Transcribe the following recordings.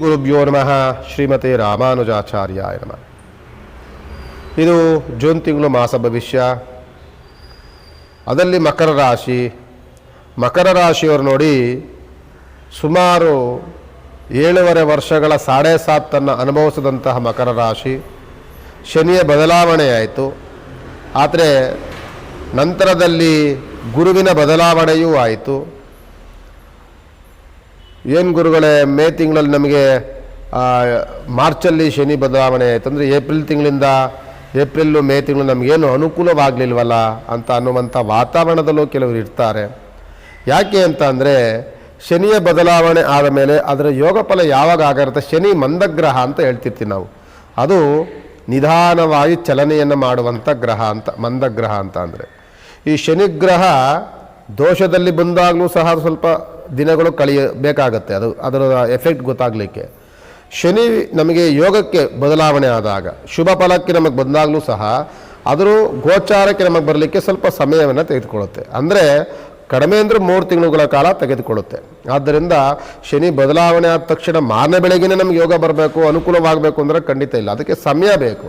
ಗುರುಭ್ಯೋ ನಮಃ ಶ್ರೀಮತಿ ರಾಮಾನುಜಾಚಾರ್ಯಾಯ ನಮಃ ಇದು ಜೂನ್ ತಿಂಗಳು ಮಾಸ ಭವಿಷ್ಯ. ಅದರಲ್ಲಿ ಮಕರ ರಾಶಿ. ಮಕರ ರಾಶಿಯವರು ನೋಡಿ ಸುಮಾರು ಏಳೂವರೆ ವರ್ಷಗಳ ಸಾಡೆ ಸಾತನ್ನು ಅನುಭವಿಸಿದಂತಹ ಮಕರ ರಾಶಿ. ಶನಿಯ ಬದಲಾವಣೆ ಆಯಿತು. ಆದರೆ ನಂತರದಲ್ಲಿ ಗುರುವಿನ ಬದಲಾವಣೆಯೂ ಆಯಿತು. ಏನು ಗುರುಗಳೇ, ಮೇ ತಿಂಗಳಲ್ಲಿ ನಮಗೆ ಮಾರ್ಚಲ್ಲಿ ಶನಿ ಬದಲಾವಣೆ ಆಯಿತು. ಅಂದರೆ ಏಪ್ರಿಲ್ ತಿಂಗಳಿಂದ ಏಪ್ರಿಲ್ಲು ಮೇ ತಿಂಗಳು ನಮಗೇನು ಅನುಕೂಲವಾಗಲಿಲ್ವಲ್ಲ ಅಂತ ಅನ್ನುವಂಥ ವಾತಾವರಣದಲ್ಲೂ ಕೆಲವರು ಇರ್ತಾರೆ. ಯಾಕೆ ಅಂತ ಅಂದರೆ, ಶನಿಯ ಬದಲಾವಣೆ ಆದ ಮೇಲೆ ಅದರ ಯೋಗ ಫಲ ಯಾವಾಗ ಆಗಿರುತ್ತೆ ಶನಿ ಮಂದಗ್ರಹ ಅಂತ ಹೇಳ್ತಿರ್ತೀವಿ ನಾವು. ಅದು ನಿಧಾನವಾಗಿ ಚಲನೆಯನ್ನು ಮಾಡುವಂಥ ಗ್ರಹ ಅಂತ, ಮಂದಗ್ರಹ ಅಂತ ಅಂದರೆ. ಈ ಶನಿಗ್ರಹ ದೋಷದಲ್ಲಿ ಬಂದಾಗಲೂ ಸಹ ಸ್ವಲ್ಪ ದಿನಗಳು ಕಳೆಯಬೇಕಾಗತ್ತೆ ಅದು ಅದರ ಎಫೆಕ್ಟ್ ಗೊತ್ತಾಗಲಿಕ್ಕೆ. ಶನಿ ನಮಗೆ ಯೋಗಕ್ಕೆ ಬದಲಾವಣೆ ಆದಾಗ, ಶುಭ ಫಲಕ್ಕೆ ನಮಗೆ ಬಂದಾಗಲೂ ಸಹ, ಅದರ ಗೋಚಾರಕ್ಕೆ ನಮಗೆ ಬರಲಿಕ್ಕೆ ಸ್ವಲ್ಪ ಸಮಯವನ್ನು ತೆಗೆದುಕೊಳ್ಳುತ್ತೆ. ಅಂದರೆ ಕಡಿಮೆ ಅಂದರೆ ಮೂರು ತಿಂಗಳುಗಳ ಕಾಲ ತೆಗೆದುಕೊಳ್ಳುತ್ತೆ. ಆದ್ದರಿಂದ ಶನಿ ಬದಲಾವಣೆ ಆದ ತಕ್ಷಣ ಮಾರನೇ ಬೆಳಗ್ಗೆನೇ ನಮಗೆ ಯೋಗ ಬರಬೇಕು, ಅನುಕೂಲವಾಗಬೇಕು ಅಂದರೆ ಖಂಡಿತ ಇಲ್ಲ. ಅದಕ್ಕೆ ಸಮಯ ಬೇಕು.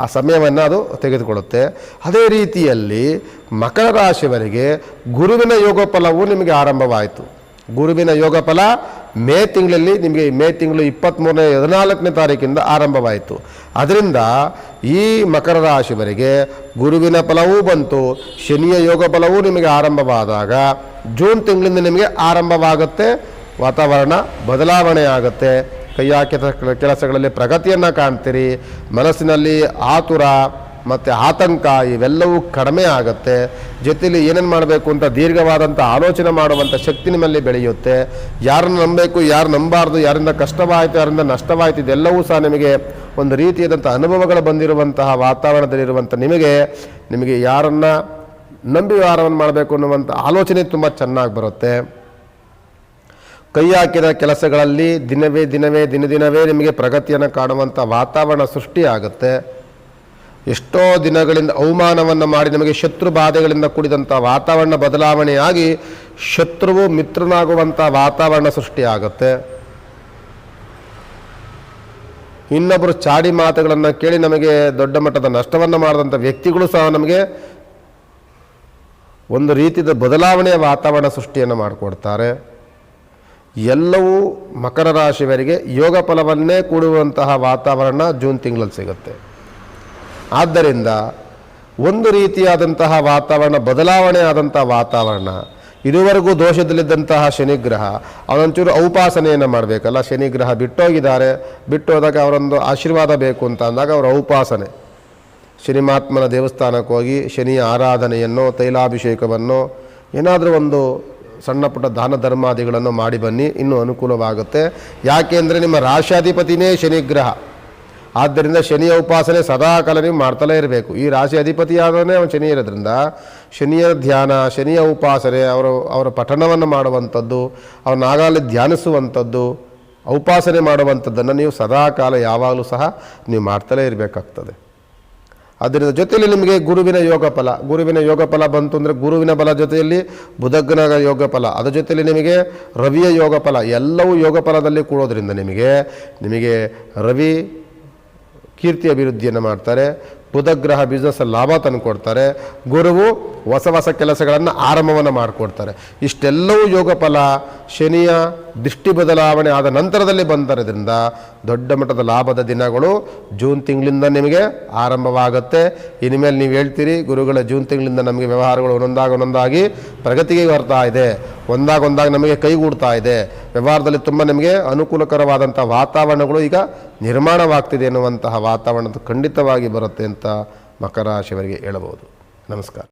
ಆ ಸಮಯವನ್ನು ಅದು ತೆಗೆದುಕೊಳ್ಳುತ್ತೆ. ಅದೇ ರೀತಿಯಲ್ಲಿ ಮಕರ ರಾಶಿಯವರಿಗೆ ಗುರುವಿನ ಯೋಗ ಫಲವು ನಿಮಗೆ ಆರಂಭವಾಯಿತು. ಗುರುವಿನ ಯೋಗ ಫಲ ಮೇ ತಿಂಗಳಲ್ಲಿ ನಿಮಗೆ ಮೇ ತಿಂಗಳು ಇಪ್ಪತ್ತ್ಮೂರನೇ ಹದಿನಾಲ್ಕನೇ ತಾರೀಕಿಂದ ಆರಂಭವಾಯಿತು. ಅದರಿಂದ ಈ ಮಕರ ರಾಶಿವರೆಗೆ ಗುರುವಿನ ಫಲವೂ ಬಂತು, ಶನಿಯ ಯೋಗ ಫಲವೂ ನಿಮಗೆ ಆರಂಭವಾದಾಗ ಜೂನ್ ತಿಂಗಳಿಂದ ನಿಮಗೆ ಆರಂಭವಾಗುತ್ತೆ. ವಾತಾವರಣ ಬದಲಾವಣೆ ಆಗುತ್ತೆ. ಕೈಯ ಕೆಲಸಗಳಲ್ಲಿ ಪ್ರಗತಿಯನ್ನು ಕಾಣ್ತೀರಿ, ಮನಸ್ಸಿನಲ್ಲಿ ಆತುರ ಮತ್ತು ಆತಂಕ ಇವೆಲ್ಲವೂ ಕಡಿಮೆ ಆಗುತ್ತೆ. ಜೊತೆಲಿ ಏನೇನು ಮಾಡಬೇಕು ಅಂತ ದೀರ್ಘವಾದಂಥ ಆಲೋಚನೆ ಮಾಡುವಂಥ ಶಕ್ತಿ ನಿಮ್ಮಲ್ಲಿ ಬೆಳೆಯುತ್ತೆ. ಯಾರನ್ನು ನಂಬಬೇಕು, ಯಾರು ನಂಬಾರ್ದು, ಯಾರಿಂದ ಕಷ್ಟವಾಯಿತು, ಯಾರಿಂದ ನಷ್ಟವಾಯಿತು, ಇದೆಲ್ಲವೂ ಸಹ ನಿಮಗೆ ಒಂದು ರೀತಿಯಾದಂಥ ಅನುಭವಗಳು ಬಂದಿರುವಂತಹ ವಾತಾವರಣದಲ್ಲಿರುವಂಥ ನಿಮಗೆ ನಿಮಗೆ ಯಾರನ್ನು ನಂಬಿ ವ್ಯವಹಾರವನ್ನು ಮಾಡಬೇಕು ಅನ್ನುವಂಥ ಆಲೋಚನೆ ತುಂಬ ಚೆನ್ನಾಗಿ ಬರುತ್ತೆ. ಕೈ ಹಾಕಿದ ಕೆಲಸಗಳಲ್ಲಿ ದಿನವೇ ದಿನವೇ ದಿನ ದಿನವೇ ನಿಮಗೆ ಪ್ರಗತಿಯನ್ನು ಕಾಣುವಂಥ ವಾತಾವರಣ ಸೃಷ್ಟಿಯಾಗುತ್ತೆ. ಎಷ್ಟೋ ದಿನಗಳಿಂದ ಅವಮಾನವನ್ನು ಮಾಡಿ ನಮಗೆ ಶತ್ರು ಬಾಧೆಗಳಿಂದ ಕೂಡಿದಂಥ ವಾತಾವರಣ ಬದಲಾವಣೆಯಾಗಿ ಶತ್ರುವು ಮಿತ್ರನಾಗುವಂಥ ವಾತಾವರಣ ಸೃಷ್ಟಿಯಾಗುತ್ತೆ. ಇನ್ನೊಬ್ಬರು ಚಾಡಿ ಮಾತುಗಳನ್ನು ಕೇಳಿ ನಮಗೆ ದೊಡ್ಡ ಮಟ್ಟದ ನಷ್ಟವನ್ನು ಮಾಡಿದಂಥ ವ್ಯಕ್ತಿಗಳು ಸಹ ನಮಗೆ ಒಂದು ರೀತಿಯ ಬದಲಾವಣೆಯ ವಾತಾವರಣ ಸೃಷ್ಟಿಯನ್ನು ಮಾಡಿಕೊಡ್ತಾರೆ. ಎಲ್ಲವೂ ಮಕರ ರಾಶಿಯವರಿಗೆ ಯೋಗ ಫಲವನ್ನೇ ಕೂಡುವಂತಹ ವಾತಾವರಣ ಜೂನ್ ತಿಂಗಳಲ್ಲಿ ಸಿಗುತ್ತೆ. ಆದ್ದರಿಂದ ಒಂದು ರೀತಿಯಾದಂತಹ ವಾತಾವರಣ ಬದಲಾವಣೆ ಆದಂಥ ವಾತಾವರಣ, ಇದುವರೆಗೂ ದೋಷದಲ್ಲಿದ್ದಂತಹ ಶನಿಗ್ರಹ ಅವನೊಂಚೂರು ಔಪಾಸನೆಯನ್ನು ಮಾಡಬೇಕಲ್ಲ. ಶನಿಗ್ರಹ ಬಿಟ್ಟೋಗಿದ್ದಾರೆ ಬಿಟ್ಟು ಹೋದಾಗ ಅವರೊಂದು ಆಶೀರ್ವಾದ ಬೇಕು ಅಂತ ಅಂದಾಗ ಅವರ ಔಪಾಸನೆ. ಶನಿಮಾತ್ಮನ ದೇವಸ್ಥಾನಕ್ಕೆ ಹೋಗಿ ಶನಿಯ ಆರಾಧನೆಯನ್ನು, ತೈಲಾಭಿಷೇಕವನ್ನು, ಏನಾದರೂ ಒಂದು ಸಣ್ಣ ಪುಟ್ಟ ದಾನ ಧರ್ಮಾದಿಗಳನ್ನು ಮಾಡಿ ಬನ್ನಿ, ಇನ್ನೂ ಅನುಕೂಲವಾಗುತ್ತೆ. ಯಾಕೆಂದರೆ ನಿಮ್ಮ ರಾಶಾಧಿಪತಿನೇ ಶನಿಗ್ರಹ. ಆದ್ದರಿಂದ ಶನಿಯ ಉಪಾಸನೆ ಸದಾ ಕಾಲ ನೀವು ಮಾಡ್ತಲೇ ಇರಬೇಕು. ಈ ರಾಶಿ ಅಧಿಪತಿಯಾದವನೇ ಅವನು ಶನಿ ಇರೋದ್ರಿಂದ ಶನಿಯ ಧ್ಯಾನ, ಶನಿಯ ಉಪಾಸನೆ, ಅವರು, ಅವರ ಪಠಣವನ್ನು ಮಾಡುವಂಥದ್ದು ಅವನಾಗಲೇ ಧ್ಯಾನಿಸುವಂಥದ್ದು, ಉಪಾಸನೆ ಮಾಡುವಂಥದ್ದನ್ನು ನೀವು ಸದಾಕಾಲ ಯಾವಾಗಲೂ ಸಹ ನೀವು ಮಾಡ್ತಲೇ ಇರಬೇಕಾಗ್ತದೆ. ಅದರಿಂದ ಜೊತೆಯಲ್ಲಿ ನಿಮಗೆ ಗುರುವಿನ ಯೋಗ ಫಲ. ಗುರುವಿನ ಯೋಗ ಫಲ ಬಂತು ಅಂದರೆ ಗುರುವಿನ ಬಲ ಜೊತೆಯಲ್ಲಿ ಬುಧಗ್ನ ಯೋಗ ಫಲ. ಅದರ ಜೊತೆಯಲ್ಲಿ ನಿಮಗೆ ರವಿಯ ಯೋಗ ಫಲ. ಎಲ್ಲವೂ ಯೋಗ ಫಲದಲ್ಲಿ ಕೂಡೋದ್ರಿಂದ ನಿಮಗೆ ನಿಮಗೆ ರವಿ ಕೀರ್ತಿ ಅಭಿವೃದ್ಧಿಯನ್ನು ಮಾಡ್ತಾರೆ. ಬುಧಗ್ರಹ ಬಿಸ್ನೆಸ್ ಲಾಭ ತಂದುಕೊಡ್ತಾರೆ. ಗುರುವು ಹೊಸ ಹೊಸ ಕೆಲಸಗಳನ್ನು ಆರಂಭವನ್ನು ಮಾಡಿಕೊಡ್ತಾರೆ. ಇಷ್ಟೆಲ್ಲವೂ ಯೋಗ ಫಲ ಶನಿಯ ದೃಷ್ಟಿ ಬದಲಾವಣೆ ಆದ ನಂತರದಲ್ಲಿ ಬಂದಿರೋದ್ರಿಂದ ದೊಡ್ಡ ಮಟ್ಟದ ಲಾಭದ ದಿನಗಳು ಜೂನ್ ತಿಂಗಳಿಂದ ನಿಮಗೆ ಆರಂಭವಾಗುತ್ತೆ. ಇನ್ಮೇಲೆ ನೀವು ಹೇಳ್ತೀರಿ, ಗುರುಗಳ ಜೂನ್ ತಿಂಗಳಿಂದ ನಮಗೆ ವ್ಯವಹಾರಗಳು ಒಂದೊಂದಾಗಿ ಒಂದೊಂದಾಗಿ ಪ್ರಗತಿಗೆ ಬರ್ತಾ ಇದೆ. ಒಂದಾಗ ಒಂದಾಗ ನಮಗೆ ಕೈಗೂಡ್ತಾ ಇದೆ. ವ್ಯವಹಾರದಲ್ಲಿ ತುಂಬ ನಿಮಗೆ ಅನುಕೂಲಕರವಾದಂಥ ವಾತಾವರಣಗಳು ಈಗ ನಿರ್ಮಾಣವಾಗ್ತಿದೆ ಎನ್ನುವಂತಹ ವಾತಾವರಣದ ಖಂಡಿತವಾಗಿ ಬರುತ್ತೆ ಅಂತ ಮಕರ ರಾಶಿಯವರಿಗೆ ಹೇಳಬಹುದು. ನಮಸ್ಕಾರ.